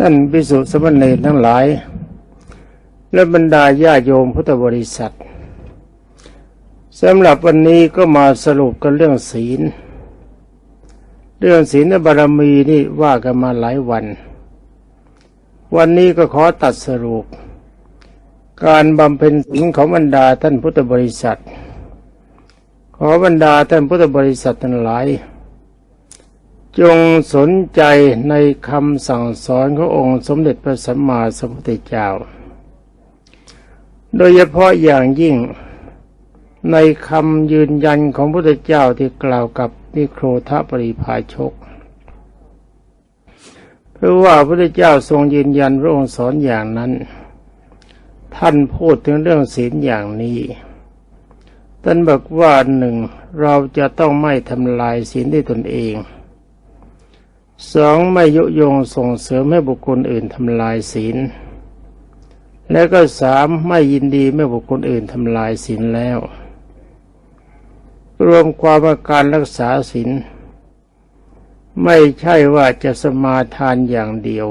ท่านพิสุสมณเณรทั้งหลาย และบรรดาญาโยมพุทธบริษัทสำหรับวันนี้ก็มาสรุปกันเรื่องศีล เรื่องศีลบารมีนี่ว่ากันมาหลายวัน วันนี้ก็ขอตัดสรุป การบำเพ็ญศีลของบรรดาท่านพุทธบริษัท ขอบรรดาท่านพุทธบริษัททั้งหลาย จงสนใจในคำสั่งสอนขององค์สมเด็จพระสัมมาสัมพุทธเจ้า โดยเฉพาะอย่างยิ่งในคำยืนยันของพระพุทธเจ้าที่กล่าวกับนิโครธปริภาชก เพราะว่าพระพุทธเจ้าทรงยืนยันพระองค์สอนอย่างนั้น ท่านพูดถึงเรื่องศีลอย่างนี้ท่านบอกว่าหนึ่งเราจะต้องไม่ทำลายศีลด้วยตนเอง สองไม่ยุยงส่งเสริมให้บุคคลอื่นทำลายศีล และก็สามไม่ยินดีเมื่อบุคคลอื่นทำลายศีลแล้ว รวมความว่าการรักษาศีลไม่ใช่ว่าจะสมาทานอย่างเดียว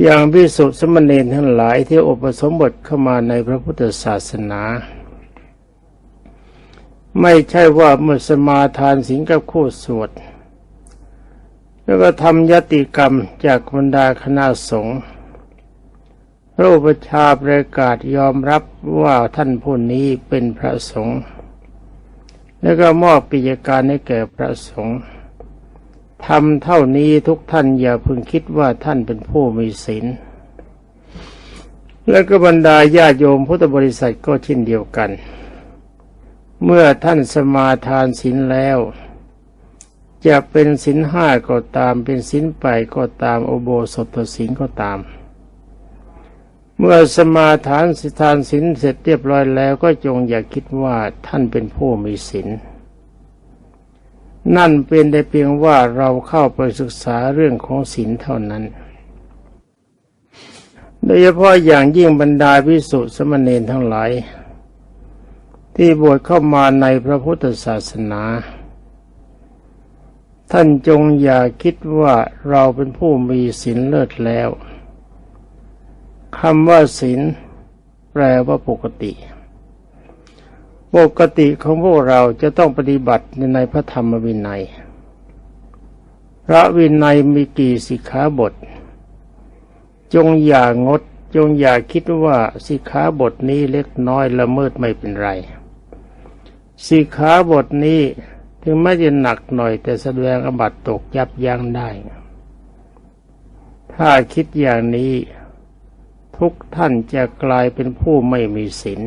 อย่างพิสุสมณเณรทั้งหลายที่อุปสมบทเข้ามาในพระพุทธศาสนา ไม่ใช่ว่าเมื่อสมาทานศีลกับคู่สวด แล้วก็ทำยติกรรมจากบรรดาคณะสงฆ์พระอุปชาประกาศยอมรับว่าท่านผู้นี้เป็นพระสงฆ์แล้วก็มอบกิจการให้แก่พระสงฆ์ทำเท่านี้ทุกท่านอย่าพึงคิดว่าท่านเป็นผู้มีศีลและก็บรรดาญาโยมพุทธบริษัทก็เช่นเดียวกัน เมื่อท่านสมาทานศีลแล้ว จะเป็นศีลห้าก็ตาม เป็นศีลไปก็ตามโอโบสถศีลก็ตาม เมื่อสมาทานสิทานศีลเสร็จเรียบร้อยแล้วก็จงอย่าคิดว่าท่านเป็นผู้มีศีลนั่นเป็นได้เพียงว่าเราเข้าไปศึกษาเรื่องของศีลเท่านั้น โดยเฉพาะอย่างยิ่งบรรดาพิสุสมณเณรทั้งหลาย ที่บวชเข้ามาในพระพุทธศาสนา ท่านจงอย่าคิดว่าเราเป็นผู้มีศีลเลิศแล้วคำว่าศีลแปลว่าปกติ ปกติของพวกเราจะต้องปฏิบัติในพระธรรมวินัย พระวินัยมีกี่สิกขาบท จงอย่างด จงอย่าคิดว่าสิกขาบทนี้เล็กน้อยละเมิดไม่เป็นไรสิกขาบทนี้ ถึงแม้จะหนักหน่อยแต่แสดงอบัตตกยับยั้งได้ ถ้าคิดอย่างนี้ทุกท่านจะกลายเป็นผู้ไม่มีศีล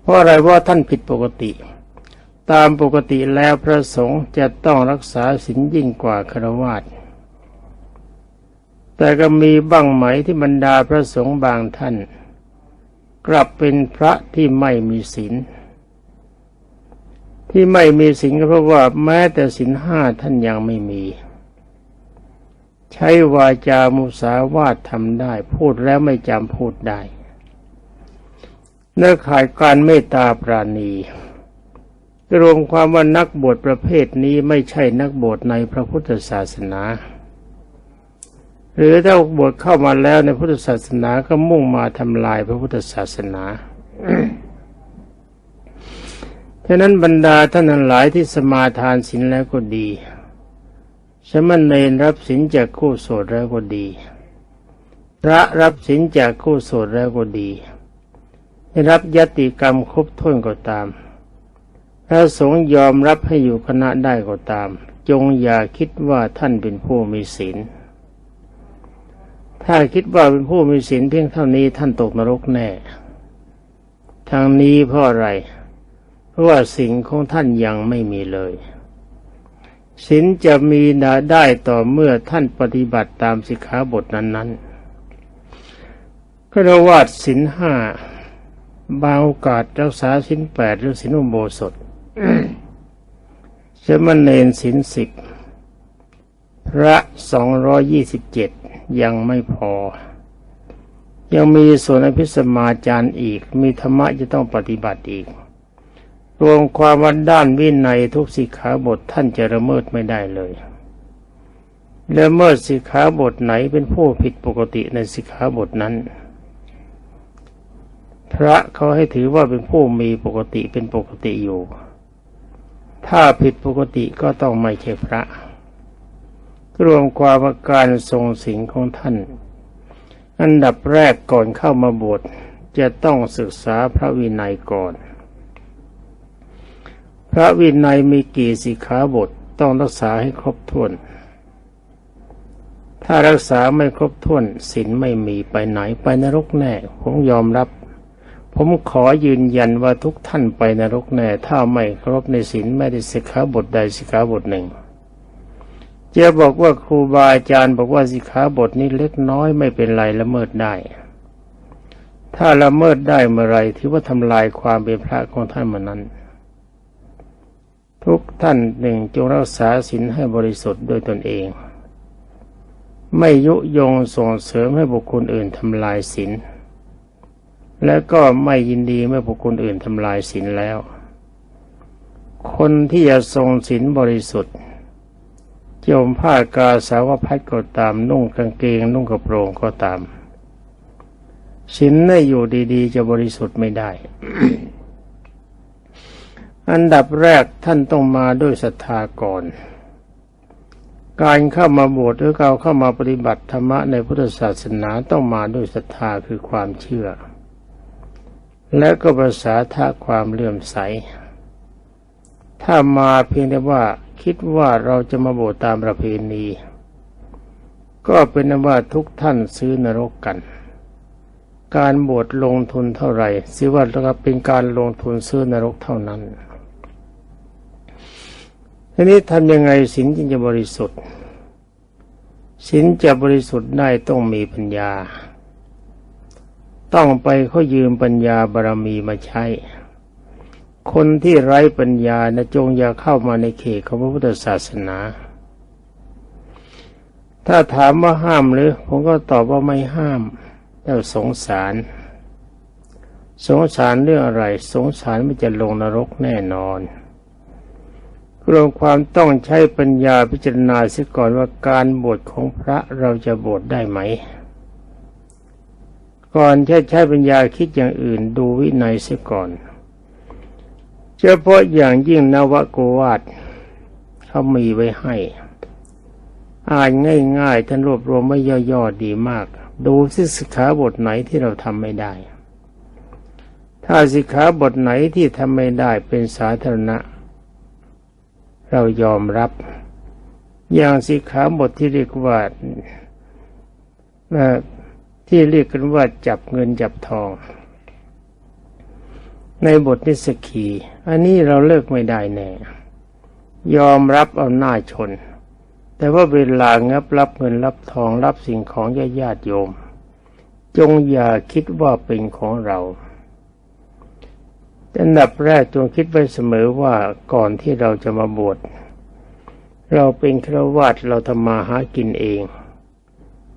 เพราะอะไรว่าท่านผิดปกติ ตามปกติแล้วพระสงฆ์จะต้องรักษาศีลยิ่งกว่าครวาสแต่ก็มีบ้างไหมที่บรรดาพระสงฆ์บางท่าน กลับเป็นพระที่ไม่มีศีล ที่ไม่มีศีลก็เพราะว่าแม้แต่ศีลห้าท่านยังไม่มี ใช้วาจามุสาวาททำได้ พูดแล้วไม่จำพูดได้เนื้อขายการเมตตาปราณีรวมความว่านักบวชประเภทนี้ไม่ใช่นักบวชในพระพุทธศาสนา หรือถ้าบวชเข้ามาแล้วในพุทธศาสนาก็มุ่งมาทำลายพระพุทธศาสนา ฉะนั้นบรรดาท่านหลายที่สมาทานศีลแล้วก็ดีสมณเณรรับสินจากคู่โสดแล้วก็ดี พระรับสินจากคู่โสดแล้วก็ดีได้รับยติกรรมครบถ้วนก็ตาม พระสงฆ์ยอมรับให้อยู่คณะได้ก็ตาม จงอย่าคิดว่าท่านเป็นผู้มีศีล ถ้าคิดว่าเป็นผู้มีศีลเพียงเท่านี้ท่านตกนรกแน่ ทางนี้เพราะอะไร เพราะว่าสิ่งของท่านยังไม่มีเลยศีลจะมีนาได้ต่อเมื่อท่านปฏิบัติตามสิกขาบทนั้นๆก็เรวาดศีลห้าบาโอกาสรักษาศีลแปดหรือศีลอุโบสถจะมเนนศีลสิบพระสองร้อยี่สิบเจ็ดยังไม่พอ ยังมีส่วนอภิสมาจารย์อีก มีธรรมะจะต้องปฏิบัติอีก รวมความว่าด้านวินัยทุกสิกขาบทท่านจะละเมิดไม่ได้เลยล้วเมื่อสิกขาบทไหนเป็นผู้ผิดปกติในสิกขาบทนั้น พระเขาให้ถือว่าเป็นผู้มีปกติเป็นปกติอยู่ ถ้าผิดปกติก็ต้องไม่ใช่พระ รวมความาการทรงสิงของท่าน อันดับแรกก่อนเข้ามาบวชจะต้องศึกษาพระวินัยก่อน พระวินัยมีกี่สิกขาบทต้องรักษาให้ครบถ้วน ถ้ารักษาไม่ครบถ้วนศีลไม่มีไปไหนไปนรกแน่ ผมยอมรับ ผมขอยืนยันว่าทุกท่านไปนรกแน่ ถ้าไม่ครบในศีลไม่ได้สิกขาบทใดสิกขาบทหนึ่งจะบอกว่าครูบาอาจารย์บอกว่าสิกขาบทนี้เล็กน้อยไม่เป็นไรละเมิดได้ ถ้าละเมิดได้เมื่อไรถือว่าทำลายความเป็นพระของท่านมานั้น ทุกท่านหนึ่งจงรักษาศีลให้บริสุทธิ์โดยตนเอง ไม่ยุยงส่งเสริมให้บุคคลอื่นทำลายศีลและก็ไม่ยินดีเมื่อบุคคลอื่นทำลายศีลแล้ว คนที่จะทรงศีลบริสุทธิ์โยมผ้ากาสาวพัดก็ตามนุ่งกางเกง นุ่งกระโปรงก็ตามศีลได้อยู่ดีๆ จะบริสุทธิ์ไม่ได้ อันดับแรกท่านต้องมาด้วยศรัทธาก่อน การเข้ามาบวชหรือการเข้ามาปฏิบัติธรรมะในพุทธศาสนาต้องมาด้วยศรัทธาคือความเชื่อ และก็ภาษาท่าความเลื่อมใส ถ้ามาเพียงแต่ว่าคิดว่าเราจะมาบวชตามประเพณี ก็เป็นว่าทุกท่านซื้อนรกกัน การบวชลงทุนเท่าไหร่สิว่าเป็นการลงทุนซื้อนรกเท่านั้น ทีนี้ทำยังไงสินจึงจะบริสุทธิ์สินจะบริสุทธิ์ได้ต้องมีปัญญา ต้องไปเขายืมปัญญาบารมีมาใช้ คนที่ไร้ปัญญานะจงอย่าเข้ามาในเขตของพระพุทธศาสนา ถ้าถามว่าห้ามหรือ ผมก็ตอบว่าไม่ห้ามแต่สงสาร สงสารเรื่องอะไร สงสารไม่จะลงนรกแน่นอน รวมความต้องใช้ปัญญาพิจารณาเสียก่อนว่าการบวชของพระเราจะบวชได้ไหม ก่อนจะใช้ปัญญาคิดอย่างอื่นดูวินัยเสียก่อนเฉพาะอย่างยิ่งนวโกวาทเขามีไว้ให้ อ่านง่ายๆ ท่านรวบรวมไว้ย่อๆดีมาก ดูสิกขาบทไหนที่เราทำไม่ได้ ถ้าสิกขาบทไหนที่ทำไม่ได้เป็นสาธารณะ เรายอมรับ อย่างสิกขาบทที่เรียกว่าที่เรียกกันว่าจับเงินจับทอง ในบทนิสกีอันนี้เราเลิกไม่ได้แน่ ยอมรับเอาหน้าชน แต่ว่าเวลางับรับเงินรับทองรับสิ่งของญาญาติโยม จงอย่าคิดว่าเป็นของเรา อันดับแรกจงคิดไว้เสมอว่าก่อนที่เราจะมาบวชเราเป็นฆราวาสเราทำมาหากินเอง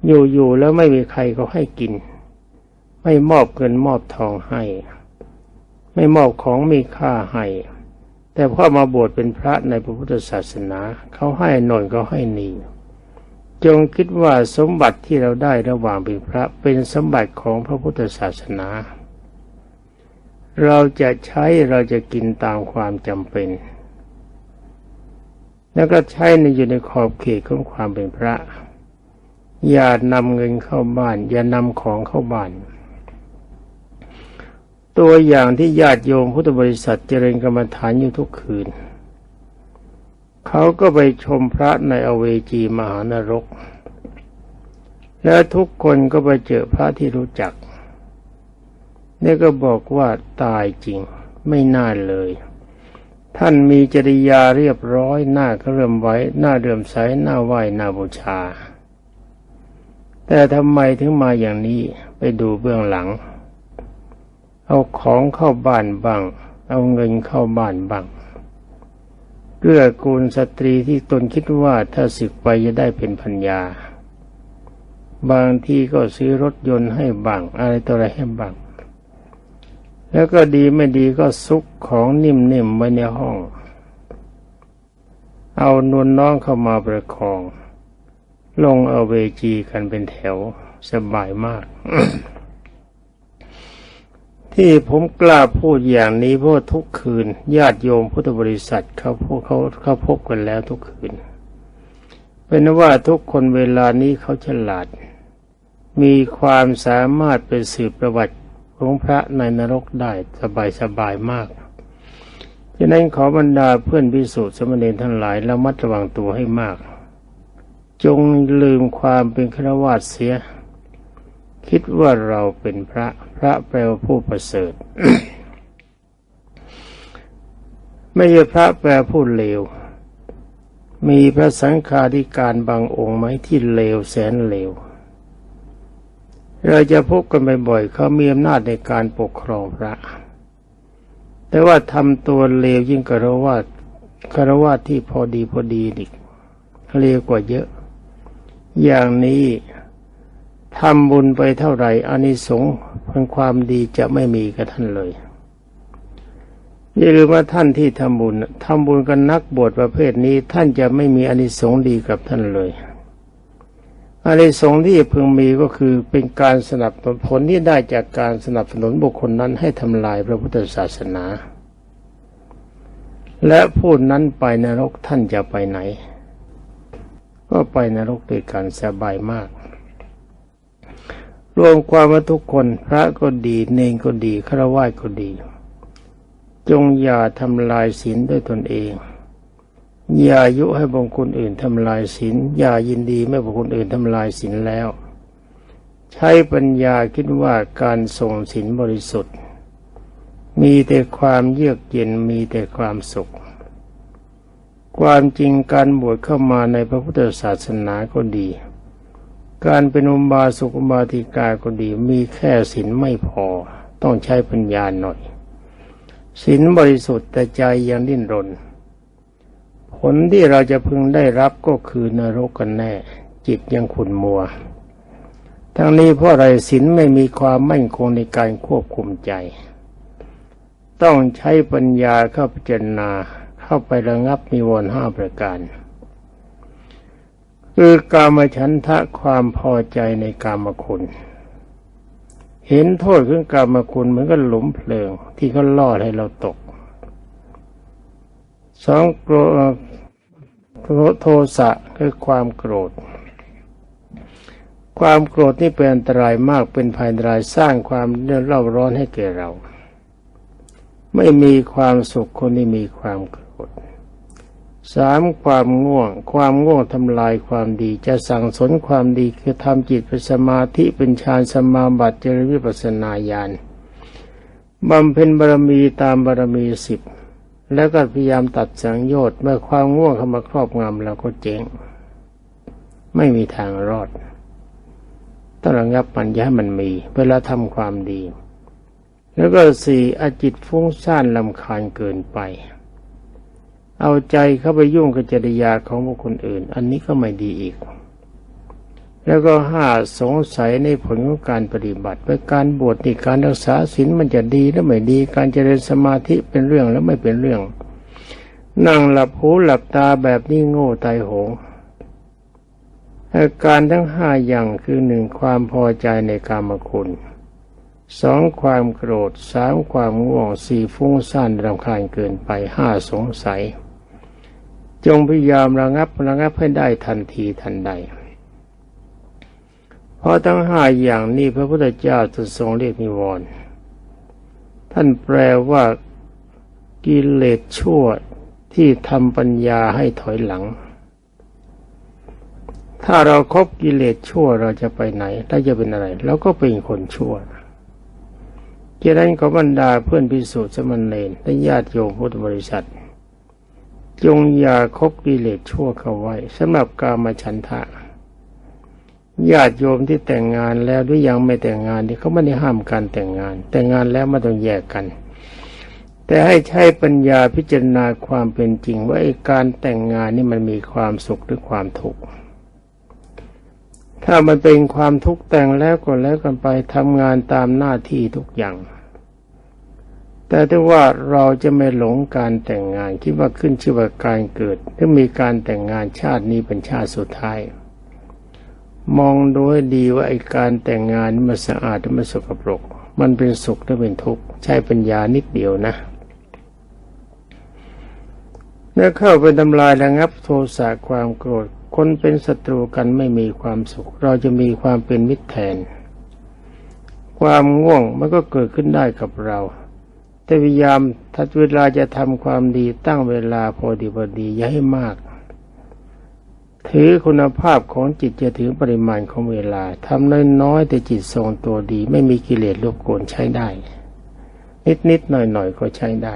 อยู่ๆแล้วไม่มีใครเขาให้กิน ไม่มอบเงินมอบทองให้ ไม่มอบของมีค่าให้ แต่พอมาบวชเป็นพระในพระพุทธศาสนาเขาให้หน่อยเขาให้นีจงคิดว่าสมบัติที่เราได้ระหว่างเป็นพระเป็นสมบัติของพระพุทธศาสนา เราจะใช้เราจะกินตามความจำเป็น แล้วก็ใช้ในอยู่ในขอบเขตของความเป็นพระ อย่านำเงินเข้าบ้าน อย่านำของเข้าบ้าน ตัวอย่างที่ญาติโยมพุทธบริษัทเจริญกรรมฐานอยู่ทุกคืน เขาก็ไปชมพระในอเวจีมหานรก แล้วทุกคนก็ไปเจอพระที่รู้จัก นี่ก็บอกว่าตายจริง ไม่น่าเลย ท่านมีจริยาเรียบร้อยหน้าก็เริ่มไว้หน้าเริ่มใสหน้าไหวหน้าบูชา แต่ทำไมถึงมาอย่างนี้ไปดูเบื้องหลัง เอาของเข้าบ้านบ้าง เอาเงินเข้าบ้านบ้างเกื้อกูลสตรีที่ตนคิดว่าถ้าศึกไปจะได้เป็นพัญญา บางทีก็ซื้อรถยนต์ให้บ้าง อะไรต่ออะไรให้บ้าง แล้วก็ดีไม่ดีก็ซุกของนิ่มๆไว้ในห้อง เอานวลน้องเข้ามาประคอง ลงเอาเวจีกันเป็นแถวสบายมาก ที่ผมกล้าพูดอย่างนี้เพราะทุกคืน ญาติโยมพุทธบริษัทเขาพวกเขาเขาพบกันแล้วทุกคืน เป็นว่าทุกคนเวลานี้เขาฉลาด มีความสามารถไปสืบประวัติ ของพระในนรกได้สบายสบายมากฉะนั้นขอบรรดาเพื่อนพิสูจน์สมณีทั้งหลายระมัดระวังตัวให้มาก จงลืมความเป็นฆราวาสเสีย คิดว่าเราเป็นพระพระแปลว่าผู้ประเสริฐ ไม่ใช่พระแปลผู้เลว มีพระสังฆาธิการบางองค์ไหมที่เลวแสนเลว เราจะพบกันบ่อยๆเขามีอำนาจในการปกครองพระ แต่ว่าทำตัวเลวยิ่งกระวาดคารวาสที่พอดีพอดีอีกเลวกว่าเยอะ อย่างนี้ทำบุญไปเท่าไหร่อานิสงส์เพันความดีจะไม่มีกับท่านเลยอย่าลืมว่าท่านที่ทำบุญทำบุญกันนักบวชประเภทนี้ ท่านจะไม่มีอานิสงส์ดีกับท่านเลย อานิสงส์ที่พึงมีก็คือเป็นการสนับสนุนผลที่ได้จากการสนับสนุนบุคคลนั้นให้ทำลายพระพุทธศาสนา และผู้นั้นไปนรกท่านจะไปไหน ก็ไปนรกด้วยกันสบายมาก รวมความว่าทุกคนพระก็ดีเนงก็ดีฆราวาสก็ดี จงอย่าทำลายศีลด้วยตนเอง อย่ายุให้บุคคลอื่นทำลายศีลอย่ายินดีไม่บุคคลอื่นทำลายศีลแล้ว ใช้ปัญญาคิดว่าการส่งศีลบริสุทธิ์ มีแต่ความเยือกเย็นมีแต่ความสุข ความจริงการบวชเข้ามาในพระพุทธศาสนาก็ดี การเป็นอุบาสกอุบาติกาก็ดีมีแค่ศีลไม่พอต้องใช้ปัญญาหน่อยศีลบริสุทธิ์แต่ใจยังดิ้นรน ผลที่เราจะพึงได้รับก็คือนรกกันแน่ จิตยังขุ่นมัว ทั้งนี้เพราะไรศีลไม่มีความมั่นคงในการควบคุมใจ ต้องใช้ปัญญาเข้าพิจารณาเข้าไประงับมีวนห้าประการ คือกามฉันทะความพอใจในกามคุณเห็นโทษของกามคุณเหมือนกับหลุมเพลิงที่เขาล่อให้เราตก สองโกรธโทสะคือความโกรธ ความโกรธนี่เป็นอันตรายมากเป็นภัยอันตรายสร้างความเร่าร้อนให้แก่เรา ไม่มีความสุขคนที่มีความโกรธสามความง่วง ความง่วงทำลายความดี จะสั่งสนความดีคือทำจิตเป็นสมาธิเป็นฌานสมาบัติเจริญวิปัสสนาญาณบำเพ็ญบารมีตามบารมีสิบ แล้วก็พยายามตัดสังโยชน์เมื่อความง่วงเข้ามาครอบงำเราก็เจ๊ง ไม่มีทางรอด ต้องระงับมันอย่ามันมี เวลาทำความดี แล้วก็สี่อจิตฟุ้งซ่านลำคาญเกินไป เอาใจเข้าไปยุ่งกับจริยาของบุคคลอื่น อันนี้ก็ไม่ดีอีก แล้วก็ห้าสงสัยในผลของการปฏิบัติว่าการบวชนี่การรักษาศีลมันจะดีหรือไม่ดี การเจริญสมาธิเป็นเรื่องแล้วไม่เป็นเรื่อง นั่งหลับหูหลับตาแบบนี้โง่ตายโหงอาการทั้งห้าอย่างคือหนึ่งความพอใจในกามคุณสองความโกรธสามความง่วงสี่ฟุ้งซ่านรำคาญเกินไปห้าสงสัย จงพยายามระงับระงับให้ได้ทันทีทันใด เพราะทั้งห้าอย่างนี้พระพุทธเจ้าทรงเรียกนิวรณ์ท่านแปลว่ากิเลสชั่วที่ทำปัญญาให้ถอยหลัง ถ้าเราครบกิเลสชั่วเราจะไปไหนเราจะเป็นอะไรเราก็เป็นคนชั่วเจริญขอบรรดาเพื่อนพิสูจน์สมณเณรและญาติโยมพุทธบริษัท จงอย่าคบกิเลสชั่วเข้าไว้สำหรับกามฉันทะ ญาติโยมที่แต่งงานแล้วหรือยังไม่แต่งงานที่เขาไม่ได้ห้ามการแต่งงาน แต่งงานแล้วไม่ต้องแยกกัน แต่ให้ใช้ปัญญาพิจารณาความเป็นจริงว่าการแต่งงานนี่มันมีความสุขหรือความทุกข์ถ้ามันเป็นความทุกข์แต่งแล้วก็แล้วกันไปทำงานตามหน้าที่ทุกอย่าง แต่ถ้าว่าเราจะไม่หลงการแต่งงานคิดว่าขึ้นชื่อว่าการเกิดถ้ามีการแต่งงานชาตินี้เป็นชาติสุดท้าย มองดูให้ดีว่าไอการแต่งงานมันสะอาดหรือมันสกปรก มันเป็นสุขหรือเป็นทุกข์ใช้ปัญญานิดเดียวนะแล้วเข้าไปทำลายระงับโทสะความโกรธ คนเป็นศัตรูกันไม่มีความสุข เราจะมีความเป็นมิตรแทน ความง่วงมันก็เกิดขึ้นได้กับเรา แต่พยายามถ้าเวลาจะทำความดีตั้งเวลาพอดีพอดีอย่าให้มาก ถือคุณภาพของจิตจะถือปริมาณของเวลาทำน้อยๆแต่จิตทรงตัวดี ไม่มีกิเลสรบกวนใช้ได้ นิดๆหน่อยๆก็ใช้ได้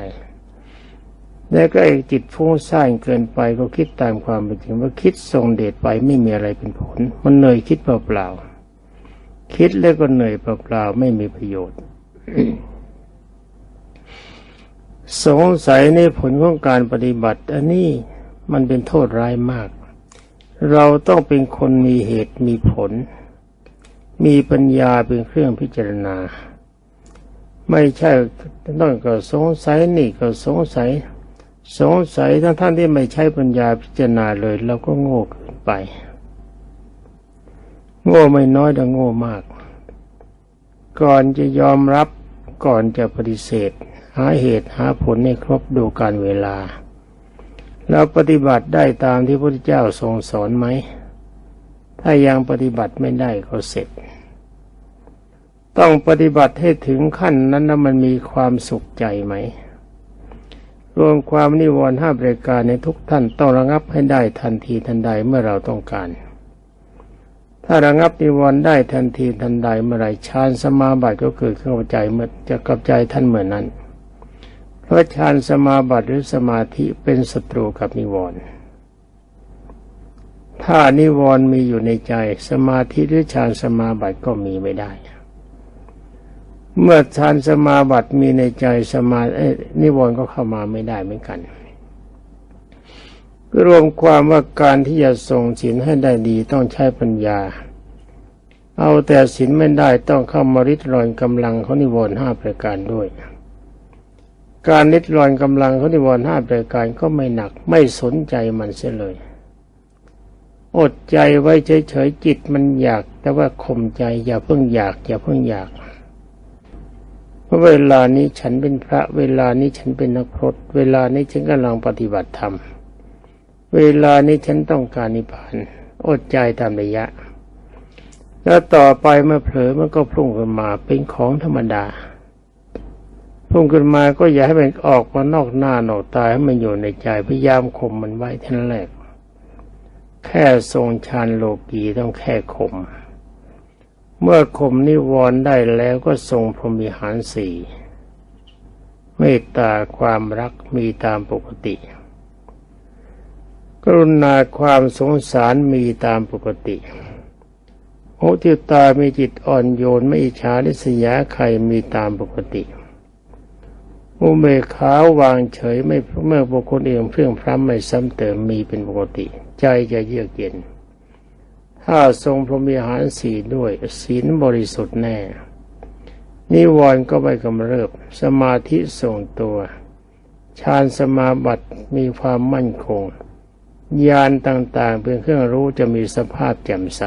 แล้วก็ไอ้จิตฟุ้งซ่านเกินไปก็คิดตามความเป็นจริงว่าคิดทรงเดชไปไม่มีอะไรเป็นผล มันเหนื่อยคิดเปล่าๆคิดแล้วก็เหนื่อยเปล่าๆไม่มีประโยชน์ สงสัยในผลของการปฏิบัติ อันนี้มันเป็นโทษร้ายมาก เราต้องเป็นคนมีเหตุมีผล มีปัญญาเป็นเครื่องพิจารณา ไม่ใช่ต้องก็สงสัยนี่ก็สงสัย สงสัยทั้งท่านที่ไม่ใช้ปัญญาพิจารณาเลยเราก็โง่เกินไป โง่ไม่น้อยแต่โง่มาก ก่อนจะยอมรับก่อนจะปฏิเสธ หาเหตุหาผลให้ครบดูการเวลา เราปฏิบัติได้ตามที่พระพุทธเจ้าทรงสอนไหม ถ้ายังปฏิบัติไม่ได้ก็เสร็จ ต้องปฏิบัติให้ถึงขั้นนั้นนะมันมีความสุขใจไหม รวมความนิวรณ์ห้าประการในทุกท่านต้องระงับให้ได้ทันทีทันใดเมื่อเราต้องการ ถ้าระงับนิวรณ์ได้ทันทีทันใดเมื่อไรฌานสมาบัติก็เกิดขึ้นกับใจเมื่อจะกับใจท่านเหมือนนั้น พระฌานสมาบัติหรือสมาธิเป็นศัตรูกับนิวรณ์ถ้านิวรณ์มีอยู่ในใจสมาธิหรือฌานสมาบัติก็มีไม่ได้ เมื่อฌานสมาบัติมีในใจสมาเอนิวรณ์ก็เข้ามาไม่ได้เหมือนกัน รวมความว่าการที่จะทรงศีลให้ได้ดีต้องใช้ปัญญา เอาแต่ศีลไม่ได้ต้องเข้ามาริดรอนกำลังของนิวรณ์ห้าประการด้วย การริดรอนกำลังของนิวรณ์ห้าประการก็ไม่หนักไม่สนใจมันเสียเลย อดใจไว้เฉยๆจิตมันอยาก แต่ว่าข่มใจอย่าเพิ่งอยาก อย่าเพิ่งอยาก เพราะเวลานี้ฉันเป็นพระ เวลานี้ฉันเป็นนักพรตเวลานี้ฉันกำลังปฏิบัติธรรมเวลานี้ฉันต้องการนิพพานอดใจตามระยะ แล้วต่อไปเมื่อเผลอมันก็พุ่งขึ้นมาเป็นของธรรมดา พุ่งขึ้นมาก็อย่าให้มันออกมานอกหน้านอกตาให้มันอยู่ในใจพยายามข่มมันไว้ท่านั้นแหละแค่ทรงฌานโลกีต้องแค่ข่มเมื่อข่มนิวรณ์ได้แล้วก็ทรงพรหมิหารสี่เมตตาความรักมีตามปกติ กรุณาความสงสารมีตามปกติโอติตามีจิตอ่อนโยนไม่อิจฉาริษยาใครมีตามปกติ อุเบกขาวางเฉยไม่เมื่อบุคคลเองเพื่องพร้ำไม่ซ้ำเติมมีเป็นปกติ ใจจะเยือกเย็น ถ้าทรงพรหมิหารสีด้วยศีลบริสุทธิ์แน่ นิวรณ์ก็ไม่กำเริบ สมาธิทรงตัวฌานสมาบัติมีความมั่นคงญาณต่างๆ เป็นเครื่องรู้จะมีสภาพแจ่มใส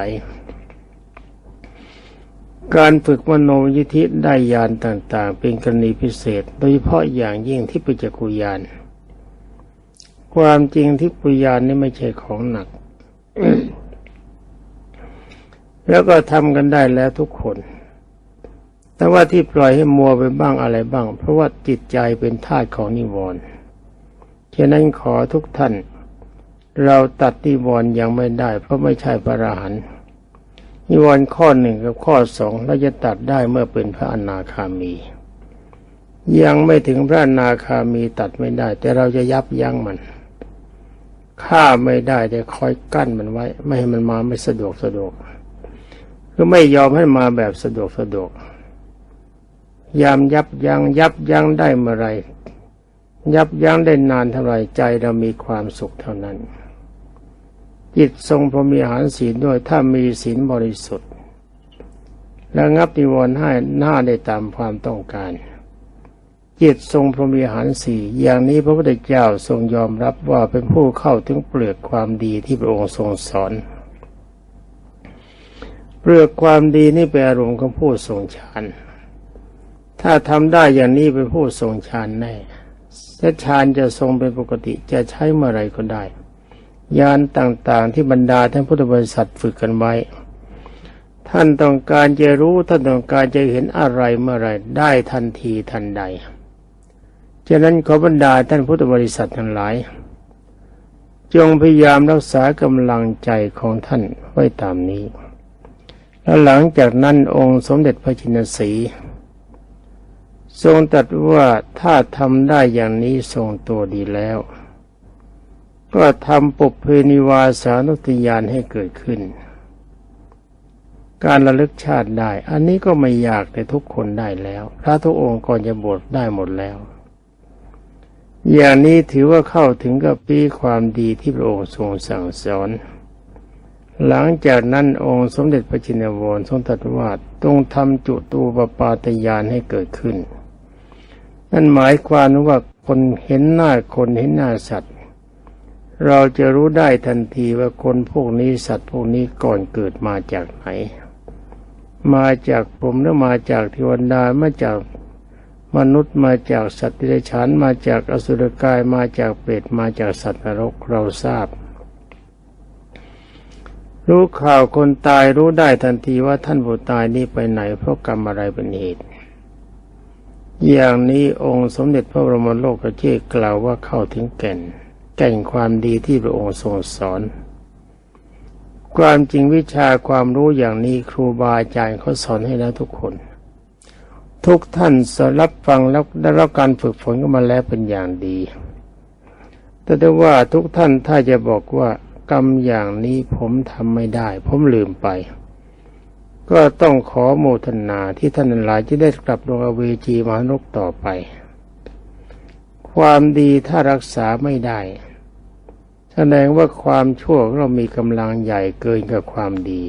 การฝึกมโนยิธิได้ญาณต่างๆ เป็นกรณีพิเศษ โดยเฉพาะอย่างยิ่งที่ปัจกุญาณความจริงที่ปุญญาณนี่ไม่ใช่ของหนัก แล้วก็ทำกันได้แล้วทุกคน แต่ว่าที่ปล่อยให้มัวไปบ้างอะไรบ้าง เพราะว่าจิตใจเป็นธาตุของนิวรณ์ฉะนั้นขอทุกท่าน เราตัดนิวรณ์ยังไม่ได้ เพราะไม่ใช่พระอรหันต์ นิวรณ์ข้อหนึ่งกับข้อสองเราจะตัดได้เมื่อเป็นพระอนาคามี ยังไม่ถึงพระอนาคามีตัดไม่ได้ แต่เราจะยับยั้งมันฆ่าไม่ได้แต่คอยกั้นมันไว้ ไม่ให้มันมาไม่สะดวกสะดวกคือไม่ยอมให้มาแบบสะดวกสะดวกยามยับยัง้งยับยั้งได้เมื่อไร ยับยั้งได้นานเท่าไรใจเรามีความสุขเท่านั้น จิตทรงพรมีหารศีลด้วยถ้ามีศีลบริสุทธิ์แล้วงับนิวรณ์ให้หน้าได้ตามความต้องการ จิตทรงพรมีหารสี่อย่างนี้พระพุทธเจ้าทรงยอมรับว่าเป็นผู้เข้าถึงเปลือกความดีที่พระองค์ทรงสอน เปลือกความดีนี่เป็นอารมณ์ของผู้ทรงฌานถ้าทำได้อย่างนี้เป็นผู้ทรงฌานแน่และฌานจะทรงเป็นปกติจะใช้เมื่อไรก็ได้ ยานต่างๆ ที่บรรดาท่านพุทธบริษัทฝึกกันไว้ ท่านต้องการจะรู้ท่านต้องการจะเห็นอะไรเมื่อไรได้ทันทีทันใดฉะนั้นขอบรรดาท่านพุทธบริษัททั้งหลาย จงพยายามรักษากำลังใจของท่านไว้ตามนี้ แล้วหลังจากนั้นองค์สมเด็จพระจินสีทรงตรัสว่าถ้าทำได้อย่างนี้ทรงตัวดีแล้ว ก็ทำปุเพนิวาสานุติยานให้เกิดขึ้น การระลึกชาติได้ อันนี้ก็ไม่ยากแต่ทุกคนได้แล้ว พระทุกองค์ก่อนจะบวชได้หมดแล้ว อย่างนี้ถือว่าเข้าถึงกับปีความดีที่พระองค์ทรงสั่งสอน หลังจากนั้นองค์สมเด็จพระจินวรทรงตรัสว่าต้องทำจุตูปปาตยานให้เกิดขึ้น นั่นหมายความว่าคนเห็นหน้าคนเห็นหน้าสัตว์ เราจะรู้ได้ทันทีว่าคนพวกนี้สัตว์พวกนี้ก่อนเกิดมาจากไหน มาจากพรมหรือมาจากเทวดามาจากมนุษย์มาจากสัตว์ที่ไรฉานมาจากอสุรกายมาจากเปรตมาจากสัตว์นรกเราทราบ รู้ข่าวคนตายรู้ได้ทันทีว่าท่านผู้ตายนี้ไปไหน เพราะกรรมอะไรเป็นเหตุ อย่างนี้องค์สมเด็จพระบรมโลกเจ้ากล่าวว่าเข้าถึงแก่น แก่นความดีที่พระองค์ทรงสอน ความจริงวิชาความรู้อย่างนี้ครูบาอาจารย์เขาสอนให้แล้วทุกคน ทุกท่านสรับฟังแล้วได้รับการฝึกฝนกันมาแล้วเป็นอย่างดี แต่ได้ว่าทุกท่านถ้าจะบอกว่ากรรมอย่างนี้ผมทำไม่ได้ ผมลืมไป ก็ต้องขอโมทนาที่ท่านหลายจะได้กลับลงอเวจีมานกต่อไป ความดีถ้ารักษาไม่ได้ แสดงว่าความชั่วเรามีกำลังใหญ่เกินกับความดี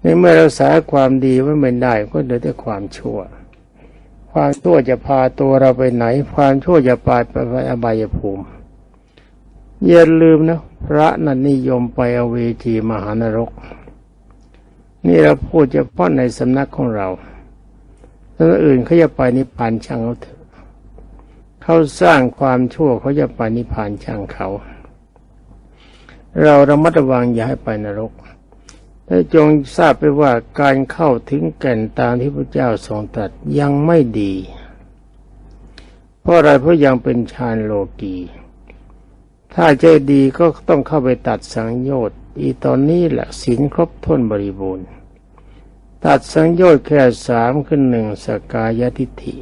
ในเมื่อรักษาความดีไว้ไม่ได้ก็เหลือแต่ความชั่ว ความชั่วจะพาตัวเราไปไหน ความชั่วจะพาไปอบายภูมิอย่าลืมนะพระนันนิยมไปอเวจีมหานรก นี่เราพูดเฉพาะในสำนักของเราท่านอื่นเขาจะไปนิพพานช่างเขาเถอะ เขาสร้างความชั่วเขาจะไปนิพพานช่างเขา เราระมัดระวังอย่าให้ไปนรกและจงทราบไปว่าการเข้าถึงแก่นตามที่พระเจ้าทรงตรัสยังไม่ดี เพราะอะไรเพราะยังเป็นฌานโลกีถ้าใจดีก็ต้องเข้าไปตัดสังโยชน์อีตอนนี้แหละศีลครบถ้วนบริบูรณ์ ตัดสังโยชน์แค่สามขึ้นหนึ่งสกายทิฏฐิ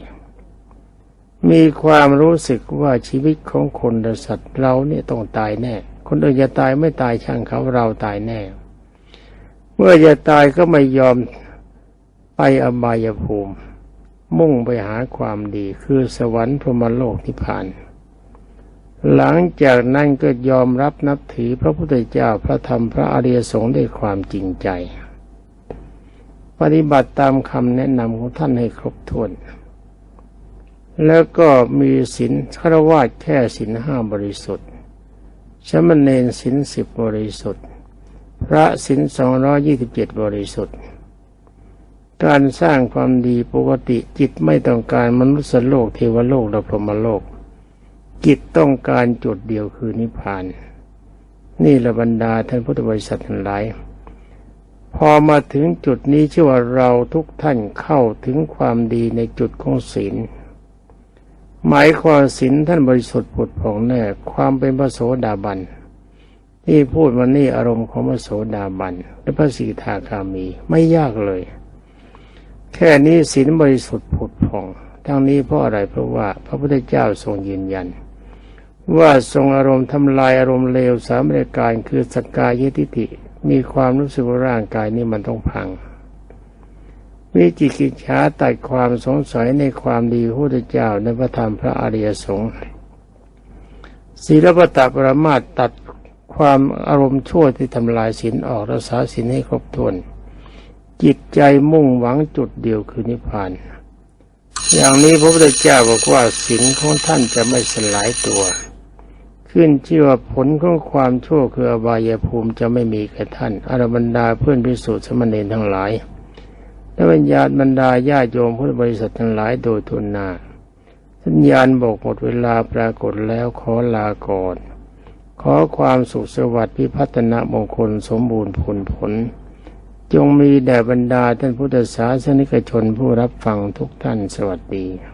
มีความรู้สึกว่าชีวิตของคนและสัตว์เราเนี่ยต้องตายแน่ คนอื่นจะตายไม่ตายช่างเขาเราตายแน่ เมื่อจะตายก็ไม่ยอมไปอบายภูมิ มุ่งไปหาความดีคือสวรรค์พรหมโลกนิพพาน หลังจากนั้นก็ยอมรับนับถือพระพุทธเจ้าพระธรรมพระอริยสงฆ์ด้วยความจริงใจ ปฏิบัติตามคำแนะนำของท่านให้ครบถ้วน แล้วก็มีศีลฆราวาสแค่ศีลห้าบริสุทธิ์ชมเณรศีลสิบบริสุทธิ์ พระศีลสองร้อยี่สิบเจ็ดบริสุทธิ์ การสร้างความดีปกติจิตไม่ต้องการมนุษย์โลกเทวโลกและพรหมโลก จิตต้องการจุดเดียวคือนิพพาน นี่ละบรรดาท่านพุทธบริษัททั้งหลาย พอมาถึงจุดนี้ชื่อว่าเราทุกท่านเข้าถึงความดีในจุดของศีล หมายความศีลท่านบริสุทธิ์ผุดผ่องแน่ความเป็นพระโสดาบันที่พูดมานี่อารมณ์ของพระโสดาบันและพระสีทาคามีไม่ยากเลย แค่นี้ศีลบริสุทธิ์ผุดผ่องทั้งนี้เพราะอะไรเพราะว่าพระพุทธเจ้าทรงยืนยัน ว่าทรงอารมณ์ทำลายอารมณ์เลวสามรายการคือสกกายทิฏฐิมีความรู้สึกว่าร่างกายนี้มันต้องพัง วิจิกิจฉาตัดความสงสัยในความดีพระพุทธเจ้าในพระธรรมพระอริยสงฆ์ศีลปตะปรมาตตัดความอารมณ์ชั่วที่ทำลายศีลออกรักษาศีลให้ครบถ้วน จิตใจมุ่งหวังจุดเดียวคือนิพพาน อย่างนี้พระพุทธเจ้าบอกว่าศีลของท่านจะไม่สลายตัว ขึ้นชื่อว่าผลของความชั่วคืออบายภูมิจะไม่มีแก่ท่านอรบรรดาเพื่อนพิสูจน์สมณเณรทั้งหลาย และวิญญาบรรดาญาโยมพุทธบริษัททั้งหลายโดยทุนนาสัญญาณบอกหมดเวลาปรากฏแล้วขอลาก่อน ขอความสุขสวัสดิ์พิพัฒนมงคลสมบูรณ์ผลผล จงมีแด่บรรดาท่านพุทธศาสนิกชนผู้รับฟังทุกท่านสวัสดี